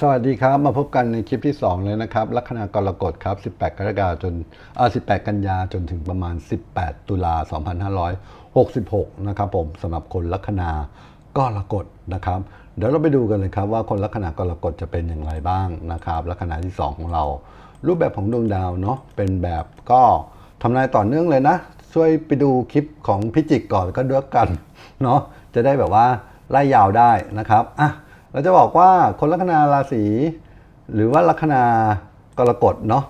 สวัสดีครับ มาพบกันในคลิปที่ 2 เลยนะครับลัคนากรกฎครับ 18 กรกฎาคมจนอ่า18 กันยาจนถึงประมาณ 18 ตุลา 2566 นะครับผมสำหรับคนลัคนากรกฎนะครับ เดี๋ยวเราไปดูกันเลยครับว่าคนลัคนากรกฎจะเป็นอย่างไรบ้างนะครับลัคนาที่ 2 ของเรา รูปแบบของดวงดาวเนาะเป็นแบบก็ทำนายต่อเนื่องเลยนะ ช่วยไปดูคลิปของพิจิกก่อนก็ด้วยกันเนาะจะได้แบบว่าไล่ยาวได้นะครับอะ เราจะบอกว่าคนลัคนาราศีหรือว่าลัคนากรกฎเนาะ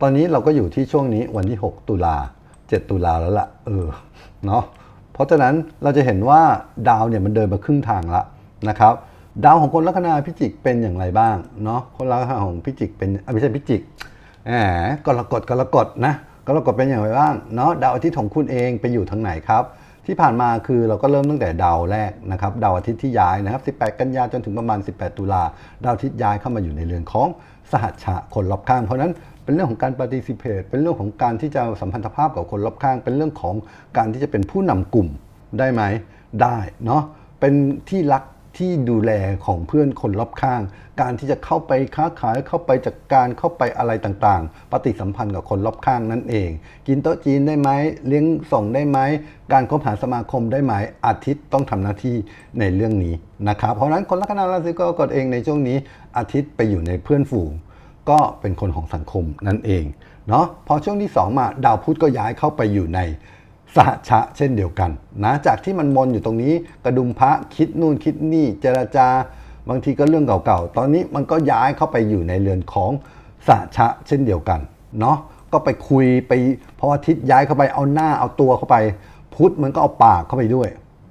ตอนนี้เราก็อยู่ที่ช่วงนี้วันที่ 6 ตุลา 7 ตุลาแล้วล่ะเออเนาะเพราะฉะนั้นเราจะเห็นว่าดาวเนี่ยมันเดินมาครึ่งทางละนะครับดาวของคนลัคนาพิจิกเป็นอย่างไรบ้างเนาะคนลัคนาของพิจิกเป็นอะไม่ใช่พิจิกแหมกรกฎกรกฎนะกรกฎเป็นอย่างไรบ้างเนาะดาวอาทิตย์ของคุณเองไปอยู่ทางไหนครับ ที่ผ่านมาคือเราก็เริ่มตั้งแต่ดาวแรกนะครับดาวอาทิตย์ที่ย้ายนะครับ 18 กันยาจนถึงประมาณ 18 ตุลาดาวอาทิตย์ย้ายเข้ามาอยู่ในเรือนของสหัชชะคนรอบข้าง เพราะนั้นเป็นเรื่องของการปฏิสิเพตเป็นเรื่องของการที่จะสัมพันธภาพกับคนรอบข้าง เป็นเรื่องของการที่จะเป็นผู้นำกลุ่มได้ไหมได้เนาะเป็นที่รัก ที่ดูแลของเพื่อนคนรอบข้าง การที่จะเข้าไปค้าขายเข้าไปจัดการเข้าไปอะไรต่างๆ ปฏิสัมพันธ์กับคนรอบข้างนั่นเอง กินโต๊ะจีนได้ไหมเลี้ยงส่งได้ไหมการคบหาสมาคมได้ไหมอาทิตย์ต้องทำหน้าที่ในเรื่องนี้นะครับเพราะนั้นคนลัคนาราศีกรกฎเองในช่วงนี้ อาทิตย์ไปอยู่ในเพื่อนฝูง ก็เป็นคนของสังคมนั่นเองเนาะพอช่วงที่ 2 มาดาวพุธก็ย้ายเข้าไปอยู่ใน สหชะเช่นเดียวกันนะจากที่มันมนอยู่ตรงนี้กระดุมพระคิดนู่นคิดนี่เจรจา บางทีก็เรื่องเก่าๆ ตอนนี้มันก็ย้ายเข้าไปอยู่ในเรือนของสหชะเช่นเดียวกันเนาะก็ไปคุยไปเพราะว่าทิศย้ายเข้าไปเอาหน้าเอาตัวเข้าไป พุทธมันก็เอาปากเข้าไปด้วย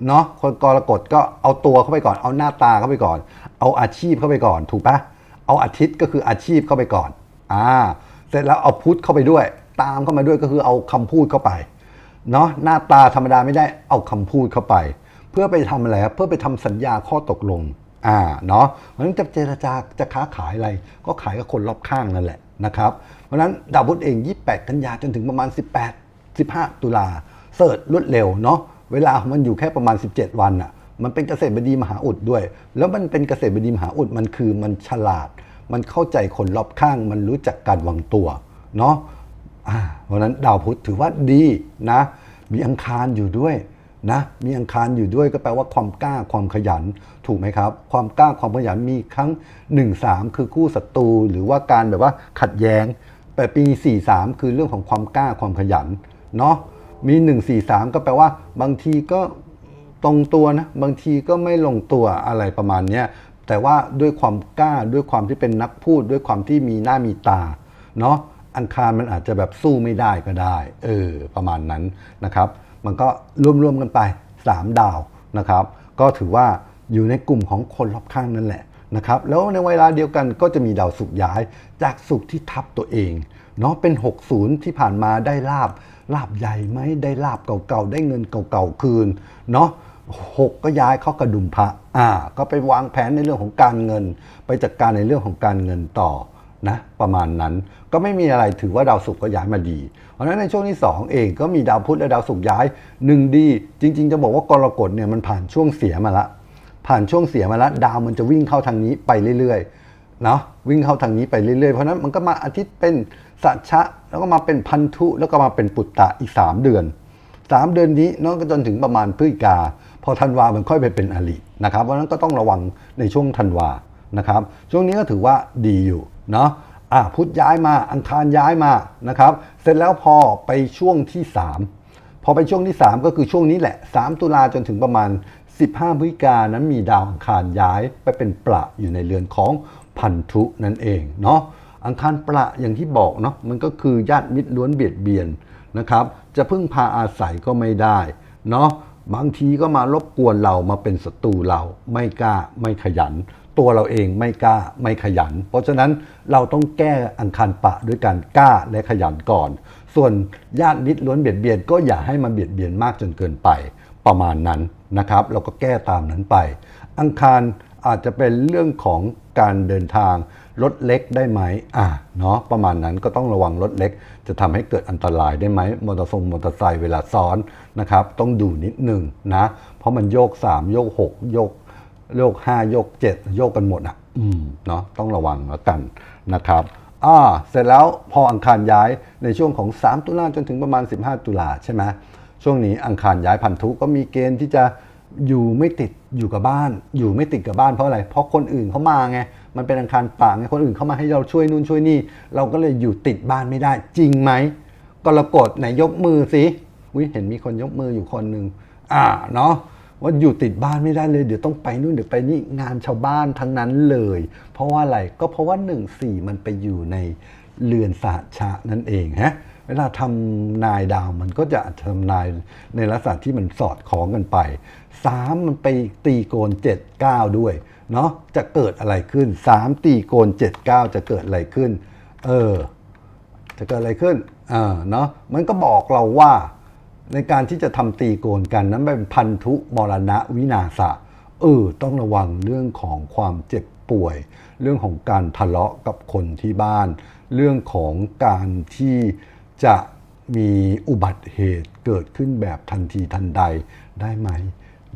เนาะคนกรกฎก็เอาตัวเข้าไปก่อน เอาหน้าตาเข้าไปก่อน เอาอาชีพเข้าไปก่อน ถูกปะเอาอาทิตย์ก็คืออาชีพเข้าไปก่อนอ่าเสร็จแล้วเอาพุทธเข้าไปด้วย ตามเข้ามาด้วยก็คือเอาคำพูดเข้าไป เนาะหน้าตาธรรมดาไม่ได้เอาคำพูดเข้าไป เพื่อไปทำอะไรครับเพื่อไปทำสัญญาข้อตกลงอ่าเนาะเพราะฉะนั้นจะเจรจาจะค้าขายอะไร ก็ขายกับคนรอบข้างนั่นแหละนะครับเพราะฉะนั้นดาวพุธเอง 28 กันยาจนถึงประมาณ 18 15 ตุลาเสิร์ชรวดเร็วเนาะเวลาของมันอยู่แค่ประมาณ 17 วันอะมันเป็นเกษตรบดีมหาอุดด้วย แล้วมันเป็นเกษตรบดีมหาอุดมันคือมันฉลาด มันเข้าใจคนรอบข้าง มันรู้จักการวางตัวเนาะ เพราะนั้นดาวพุธถือว่าดีนะ มีอังคารอยู่ด้วยนะ มีอังคารอยู่ด้วยก็แปลว่าความกล้าความขยันถูกไหมครับ ความกล้าความขยันมีครั้ง 1 3 คือคู่ศัตรูหรือว่าการแบบว่าขัดแย้งแต่ปี 43 คือเรื่องของความกล้าความขยันเนาะมี 1 4 3 ก็แปลว่า บางทีก็ตรงตัวนะบางทีก็ไม่ลงตัวอะไรประมาณนี้แต่ว่าด้วยความกล้าด้วยความที่เป็นนักพูด ด้วยความที่มีหน้ามีตาเนาะ อังคารมันอาจจะแบบสู้ไม่ได้ก็ได้ เออ ประมาณนั้นนะครับ มันก็รวมๆกันไป 3 ดาวนะครับ ก็ถือว่าอยู่ในกลุ่มของคนรอบข้างนั่นแหละนะครับแล้วในเวลาเดียวกันก็จะมีดาวศุกย้ายจากศุกที่ทับตัวเองเนาะเป็น 60 ที่ผ่านมาได้ลาบลาบใหญ่ไหมได้ลาบเก่าๆ ได้เงินเก่าๆ คืนเนาะหกก็ย้ายเข้ากระดุมพระอ่า ก็ไปวางแผนในเรื่องของการเงิน ไปจัดการในเรื่องของการเงินต่อ นะประมาณนั้นก็ไม่มีอะไรถือว่าดาวศุกร์ก็ย้ายมาดี เพราะฉะนั้นในช่วงที่ 2 เองก็มีดาวพุธและดาวศุกร์ย้ายหนึ่งดี จริง ๆ จะบอกว่ากรกฎเนี่ยมันผ่านช่วงเสียมาละ ผ่านช่วงเสียมาแล้วดาวมันจะวิ่งเข้าทางนี้ไปเรื่อยๆเนาะวิ่งเข้าทางนี้ไปเรื่อยๆ เพราะนั้นมันก็มาอาทิตย์เป็นสัชะ แล้วก็มาเป็นพันธุแล้วก็มาเป็นปุตตะอีก 3 เดือน 3 เดือนนี้เนาะก็จนถึงประมาณพฤศจิกาพอธันวามันค่อยไปเป็นอรินะครับเพราะนั้นก็ต้องระวังในช่วงธันวา นะครับ ช่วงนี้ก็ถือว่าดีอยู่เนาะอะพุธย้ายมาอังคารย้ายมานะครับ เสร็จแล้วพอไปช่วงที่ 3 พอไปช่วงที่ 3 ก็คือช่วงนี้แหละ 3 ตุลาจนถึงประมาณ 15พฤศจิกายนนั้นมีดาวอังคารย้ายไปเป็นประอยู่ในเรือนของพันธุนั่นเองเนาะอังคารประอย่างที่บอกเนาะมันก็คือญาติมิตรล้วนเบียดเบียนนะครับ จะพึ่งพาอาศัยก็ไม่ได้เนาะบางทีก็มารบกวนเรามาเป็นศัตรูเราไม่กล้าไม่ขยัน ตัวเราเองไม่กล้าไม่ขยัน เพราะฉะนั้นเราต้องแก้อังคารปะด้วยการกล้าและขยันก่อน ส่วนญาติมิตรล้วนเบียดเบียนก็อย่าให้มันเบียดเบียนมากจนเกินไปประมาณนั้นนะครับ เราก็แก้ตามนั้นไป อังคารอาจจะเป็นเรื่องของการเดินทางรถเล็กได้ไหมอ่าเนาะประมาณนั้นก็ต้องระวังรถเล็ก จะทำให้เกิดอันตรายได้ไหมมอเตอร์ทรงมอเตอร์ไซค์เวลาซ้อนนะครับ ต้องดูนิดหนึ่งนะ เพราะมันโยก 3 โยก 6 โยก โยก5โยก7โยกกันหมดอะอืมเนาะต้องระวังแล้วกันนะครับอ่าเสร็จแล้วพออังคารย้ายในช่วงของ 3 ตุลาจนถึงประมาณ 15 ตุลาใช่ไหมช่วงนี้อังคารย้ายพันธุก็มีเกณฑ์ที่จะอยู่ไม่ติดอยู่กับบ้าน อยู่ไม่ติดกับบ้านเพราะอะไร เพราะคนอื่นเขามาไงมันเป็นอังคารป่าไงคนอื่นเขามาให้เราช่วยนู่นช่วยนี่ เราก็เลยอยู่ติดบ้านไม่ได้ จริงไหมกรกฎไหนยกมือสิวิเห็นมีคนยกมืออยู่คนหนึ่งอ่าเนาะ ว่าอยู่ติดบ้านไม่ได้เลย เดี๋ยวต้องไปนู่นเดี๋ยวไปนี่งานชาวบ้านทั้งนั้นเลย เพราะว่าอะไรก็เพราะว่า1นสี่มันไปอยู่ในเรือนสหัชะนั่นเองฮะเวลาทำนายดาวมันก็จะทำนายในลักษณะที่มันสอดคล้องกันไป 3 มันไปตีโกน 7 9 ด้วยเนาะจะเกิดอะไรขึ้น 3 ตีโกน 7 9 จะเกิดอะไรขึ้น เออ จะเกิดอะไรขึ้นเอ่าเนาะมันก็บอกเราว่า ในการที่จะทำตีโกนกันนั้นเป็นพันธุมรณะวินาศะเออต้องระวังเรื่องของความเจ็บป่วย เรื่องของการทะเลาะกับคนที่บ้าน เรื่องของการที่จะมีอุบัติเหตุเกิดขึ้นแบบทันทีทันใดได้ไหม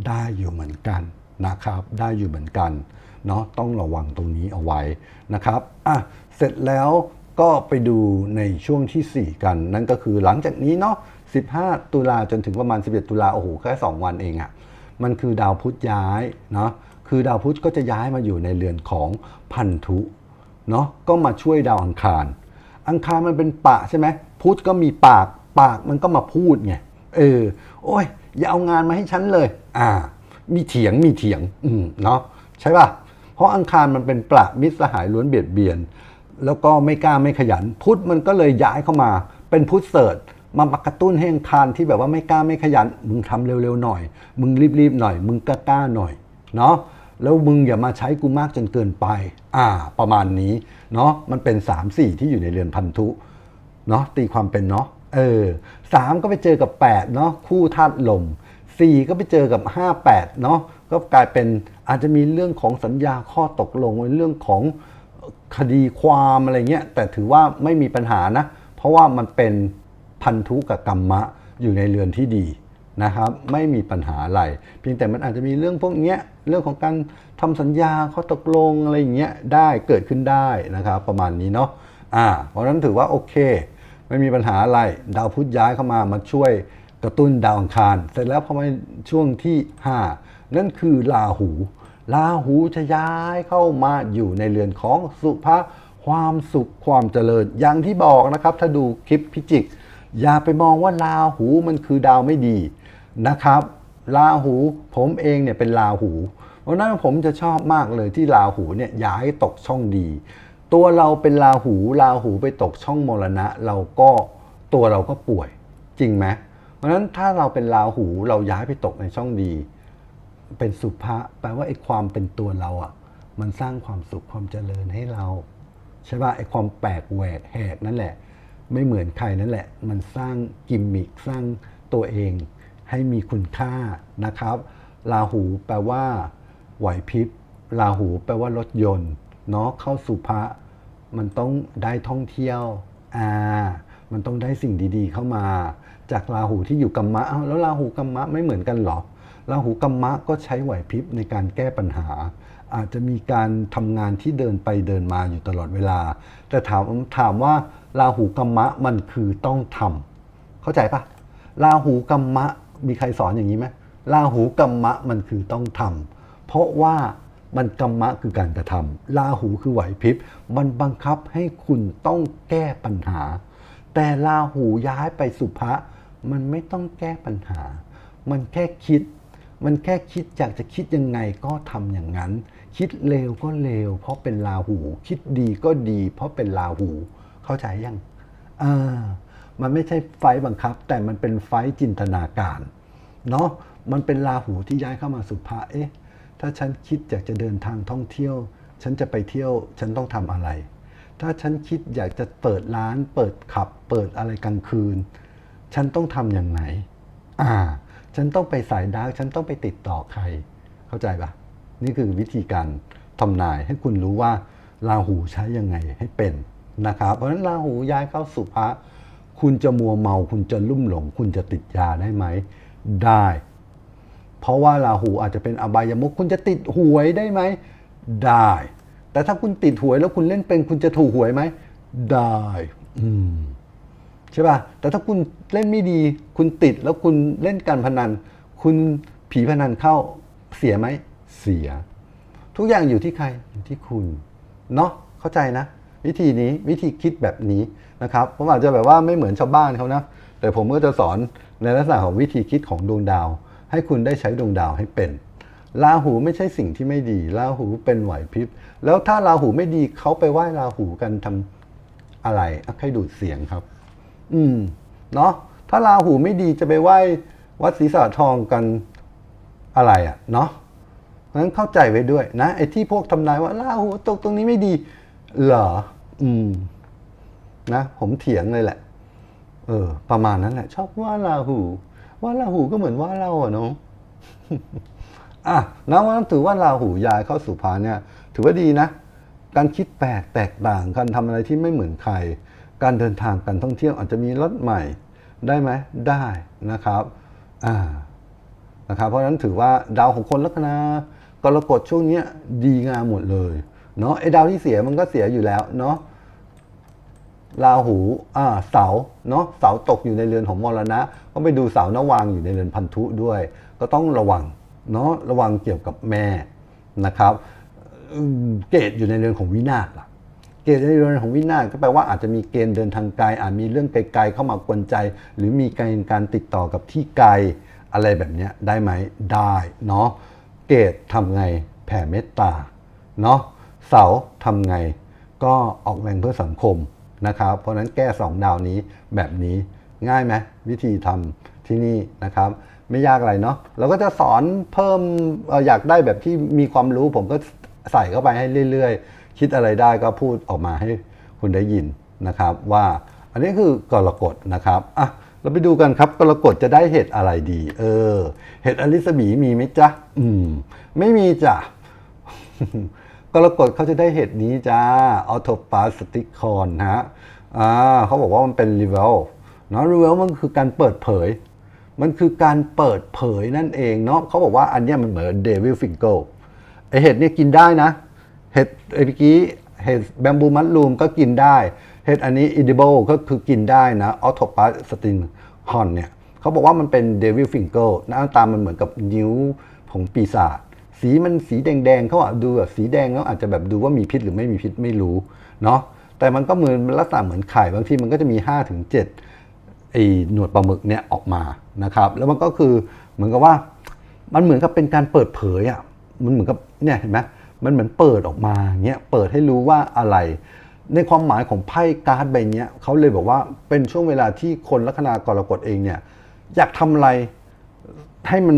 ได้อยู่เหมือนกันนะครับ ได้อยู่เหมือนกันเนาะต้องระวังตรงนี้เอาไว้นะครับอะเสร็จแล้วก็ไปดูในช่วงทีสี่4 กัน นั่นก็คือหลังจากนี้เนาะ 15 ตุลาจนถึงประมาณ 11 ตุลาโอ้โหแค่2วันเองอะ่ะมันคือดาวพุธย้ายเนาะคือดาวพุธก็จะย้ายมาอยู่ในเรือนของพันธุเนาะก็มาช่วยดาวอังคาร อังคารมันเป็นปากใช่ไหมพุธก็มีปากปากมันก็มาพูดไงเออ โอ้ย อย่าเอางานมาให้ฉันเลย อ่า มีเถียงมีเถียง อืมเนาะใช่ป่ะ เพราะอังคารมันเป็นประมิตรสหายล้วนเบียดเบียน แล้วก็ไม่กล้าไม่ขยัน พุธมันก็เลยย้ายเข้ามา เป็นพุธเสิร์ช มากระตุ้นให้อังคารที่แบบว่าไม่กล้าไม่ขยัน มึงทำเร็วๆหน่อย มึงรีบๆหน่อย มึงกล้าๆหน่อยเนาะแล้วมึงอย่ามาใช้กูมากจนเกินไป อ่า ประมาณนี้เนาะมันเป็น 3 4 ที่อยู่ในเรือนพันธุเนาะตีความเป็นเนาะเออสามก็ไปเจอกับ8เนาะคู่ธาตุลม4ก็ไปเจอกับ 58เนาะก็กลายเป็นอาจจะมีเรื่องของสัญญาข้อตกลงเรื่องของคดีความอะไรเงี้ยแต่ถือว่าไม่มีปัญหานะ เพราะว่ามันเป็น พันธุกับกรรมะอยู่ในเรือนที่ดีนะครับ ไม่มีปัญหาอะไร เพียงแต่มันอาจจะมีเรื่องพวกนี้เรื่องของการทำสัญญาข้อตกลงอะไรอย่างเงี้ยได้เกิดขึ้นได้นะครับ ประมาณนี้เนาะอ่าเพราะนั้นถือว่าโอเค ไม่มีปัญหาอะไรดาวพุธย้ายเข้ามามาช่วยกระตุ้นดาวอังคาร เสร็จแล้วพอมาช่วงที่ 5 นั่นคือราหูราหูจะย้ายเข้ามาอยู่ในเรือนของสุภาความสุขความเจริญ อย่างที่บอกนะครับ ถ้าดูคลิปพิจิก อย่าไปมองว่าราหูมันคือดาวไม่ดีนะครับราหูผมเองเนี่ยเป็นราหูเพราะนั้นผมจะชอบมากเลยที่ราหูเนี่ยย้ายตกช่องดี ตัวเราเป็นราหูราหูไปตกช่องมรณะ เราก็ตัวเราก็ป่วยจริงไหมเพราะฉะนั้นถ้าเราเป็นราหูเราย้ายไปตกในช่องดี เป็นสุภะแปลว่าไอ้ความเป็นตัวเราอะมันสร้างความสุขความเจริญให้เรา ใช่ป่ะไอ้ความแปลกแหวกแหกนั่นแหละ ไม่เหมือนใครนั่นแหละ มันสร้างกิมมิคสร้างตัวเองให้มีคุณค่านะครับ ราหูแปลว่า ไหวพริบ ราหูแปลว่ารถยนต์เนาะเข้าสุภะมันต้องได้ท่องเที่ยวอ่ามันต้องได้สิ่งดีๆ เข้ามา จากราหูที่อยู่กัมมะแล้วราหูกัมมะไม่เหมือนกันเหรอราหูกัมมะก็ใช้ไหวพริบในการแก้ปัญหา อาจจะมีการทำงานที่เดินไปเดินมาอยู่ตลอดเวลา แต่ถามถามว่าราหูกัมมะมันคือต้องทำเข้าใจปะราหูกัมมะมีใครสอนอย่างนี้ไหมราหูกัมมะมันคือต้องทำเพราะว่ามันกัมมะคือการกระทำราหูคือไหวพริบ มันบังคับให้คุณต้องแก้ปัญหา แต่ราหูย้ายไปสุภะมันไม่ต้องแก้ปัญหา มันแค่คิด มันแค่คิดอยากจะคิดยังไงก็ทำอย่างนั้น คิดเลวก็เลวเพราะเป็นราหู คิดดีก็ดี เพราะเป็นราหู เข้าใจยังอ่ามันไม่ใช่ไฟบังคับ แต่มันเป็นไฟจินตนาการเนาะมันเป็นราหูที่ย้ายเข้ามาสุภะเอ๊ะถ้าฉันคิดอยากจะเดินทางท่องเที่ยว ฉันจะไปเที่ยวฉันต้องทำอะไร ถ้าฉันคิดอยากจะเปิดร้าน เปิดขับ เปิดอะไรกลางคืน ฉันต้องทำอย่างไรอ่า ฉันต้องไปสายดาร์กฉันต้องไปติดต่อใคร เข้าใจปะ นี่คือวิธีการทำนายให้คุณรู้ว่าราหูใช้ยังไงให้เป็นนะครับเพราะฉะนั้นราหูย้ายเข้าสุภะคุณจะมัวเมา คุณจะลุ่มหลง คุณจะติดยาได้ไหม ได้ เพราะว่าราหูอาจจะเป็นอบายมุขคุณจะติดหวยได้ไหม ได้ แต่ถ้าคุณติดหวยแล้วคุณเล่นเป็น คุณจะถูกหวยไหม ได้ อืมใช่ป่ะ แต่ถ้าคุณเล่นไม่ดี คุณติดแล้วคุณเล่นการพนัน คุณผีพนันเข้าเสียไหม เสีย ทุกอย่างอยู่ที่ใครอยู่ที่คุณเนาะเข้าใจนะ วิธีนี้วิธีคิดแบบนี้นะครับผมอาจจะแบบว่าไม่เหมือนชาวบ้านเขานะ แต่ผมก็จะสอนในลักษณะของวิธีคิดของดวงดาว ให้คุณได้ใช้ดวงดาวให้เป็นราหูไม่ใช่สิ่งที่ไม่ดีราหูเป็นไหวพริบ แล้วถ้าราหูไม่ดีเขาไปไหว้ราหูกันทำอะไรอะให้ดูดเสียงครับ อืม เนาะถ้าราหูไม่ดีจะไปไหว้วัดศรีสะทองกันอะไรอะ่ะ เนาะ เพราะฉะนั้นเข้าใจไว้ด้วยนะไอ้ที่พวกทำนายว่าราหูตกตรงนี้ไม่ดี เหรอ อืม นะ ผมเถียงเลยแหละ เออ ประมาณนั้นแหละ ชอบว่าราหู ว่าราหูก็เหมือนว่าเราอะเนาะอะแล้วว่าถือว่าราหูย้ายเข้าสู่พาเนี่ย ถือว่าดีนะ การคิดแปลกแตกต่างการทำอะไรที่ไม่เหมือนใคร การเดินทางการท่องเที่ยวอาจจะมีรถใหม่ ได้ไหมได้นะครับ อ่า นะครับเพราะฉะนั้นถือว่าดาวของคนลัคนากรกฎช่วงนี้ดีงามหมดเลยเนาะไอ้ดาวที่เสียมันก็เสียอยู่แล้วเนาะราหูอ่าเสาเนาะเสาตกอยู่ในเรือนของมรณะ ก็ไปดูเสานวางอยู่ในเรือนพันธุด้วย ก็ต้องระวังเนาะระวังเกี่ยวกับแม่นะครับเกตอยู่ในเรือนของวินาศล่ะเกณฑ์ในเรือนของวินาศก็แปลว่าอาจจะมีเกณฑ์เดินทางไกลอาจมีเรื่องไกลๆเข้ามากวนใจ หรือมีการการติดต่อกับที่ไกล อะไรแบบนี้ได้ไหมได้เนาะเกตทำไงแผ่เมตตาเนาะเสาทำไง ก็ออกแรงเพื่อสังคมนะครับ เพราะนั้นแก้สองดาวนี้แบบนี้ง่ายไหมวิธีทำที่นี่นะครับ ไม่ยากอะไรเนาะเราก็จะสอนเพิ่มเอ่ออยากได้แบบที่มีความรู้ผมก็ใส่เข้าไปให้เรื่อยๆ คิดอะไรได้ก็พูดออกมาให้คุณได้ยินนะครับ ว่าอันนี้คือกรกฎนะครับอะ เราไปดูกันครับกรกฎจะได้เห็ดอะไรดี เออ เห็ดอลิสบีมีไหมจ๊ะ อืม ไม่มีจ้ะกรกฎเขาจะได้เห็ดนี้จ้าออโตปาสติคอนฮะอ่าเขาบอกว่ามันเป็นรีเวลเนาะรีเวลมันคือการเปิดเผย มันคือการเปิดเผยนั่นเองเนาะเขาบอกว่าอันเนี้ยมันเหมือนเดวิลฟิงเกิลไอเห็ดเนี่ยกินได้นะ เห็ดไอ้เมื่อกี้เห็ดแบมบูมั r ลูมก็กินได้ เห็ดอันนี้อิดิเบิลก็คือกินได้นะออโตปาสตินฮอนเนี่ยเขาบอกว่ามันเป็นเดวิลฟิงเกิลหน้าตามันเหมือนกับนิ้วของปีศาจสีมันสีแดงๆเขาอะดูแบบสีแดงแล้วอาจจะแบบดูว่ามีพิษหรือไม่มีพิษไม่รู้เนาะแต่มันก็เหมือนลักษณะเหมือนไข่บางทีมันก็จะมี 5-7ถึงไอ้หนวดปลาหมึกเนี่ยออกมานะครับ แล้วมันก็คือเหมือนกับว่ามันเหมือนกับเป็นการเปิดเผยอะมันเหมือนกับเนี่ยเห็นไหมมันเหมือนเปิดออกมาเงี้ยเปิดให้รู้ว่าอะไร ในความหมายของไพ่การ์ดใบนี้เขาเลยบอกว่าเป็นช่วงเวลาที่คนลัคนากรกฎเองเนี่ยอยากทำอะไรให้มัน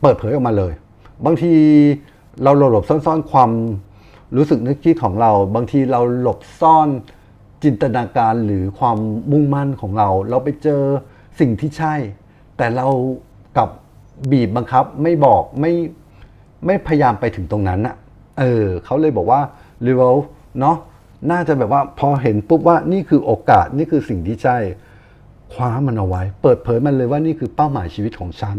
เปิดเผยออกมาเลย บางทีเราหลบซ่อนๆความรู้สึกนึกคิดของเรา บางทีเราหลบซ่อนจินตนาการหรือความมุ่งมั่นของเรา เราไปเจอสิ่งที่ใช่ แต่เรากับบีบบังคับไม่บอกไม่ไม่พยายามไปถึงตรงนั้นน่ะเออเขาเลยบอกว่าเรเวลเนาะ น่าจะแบบว่าพอเห็นปุ๊บว่านี่คือโอกาสนี่คือสิ่งที่ใช่คว้ามันเอาไว้ เปิดเผยมันเลยว่านี่คือเป้าหมายชีวิตของฉัน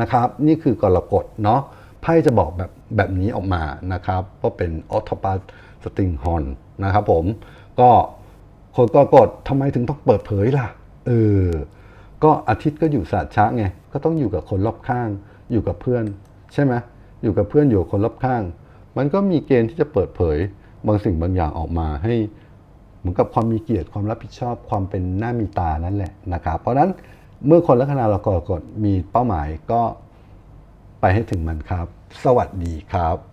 นะครับ นี่คือกรกฎเนาะไพ่จะบอกแบบแบบนี้ออกมานะครับก็เป็นออโตปาสติงฮอนนะครับผมก็คนกรกฎทำไมถึงต้องเปิดเผยล่ะเออก็อาทิตย์ก็อยู่ศาสตร์ช้าไงก็ต้องอยู่กับคนรอบข้าง อยู่กับเพื่อน ใช่ไหมอยู่กับเพื่อนอยู่กับคนรอบข้าง มันก็มีเกณฑ์ที่จะเปิดเผย บางสิ่งบางอย่างออกมาให้เหมือนกับความมีเกียรติความรับผิดชอบความเป็นหน้ามีตานั่นแหละนะครับ เพราะฉะนั้นเมื่อคนลัคนาเรากรกฎมีเป้าหมายก็ไปให้ถึงมันครับ สวัสดีครับ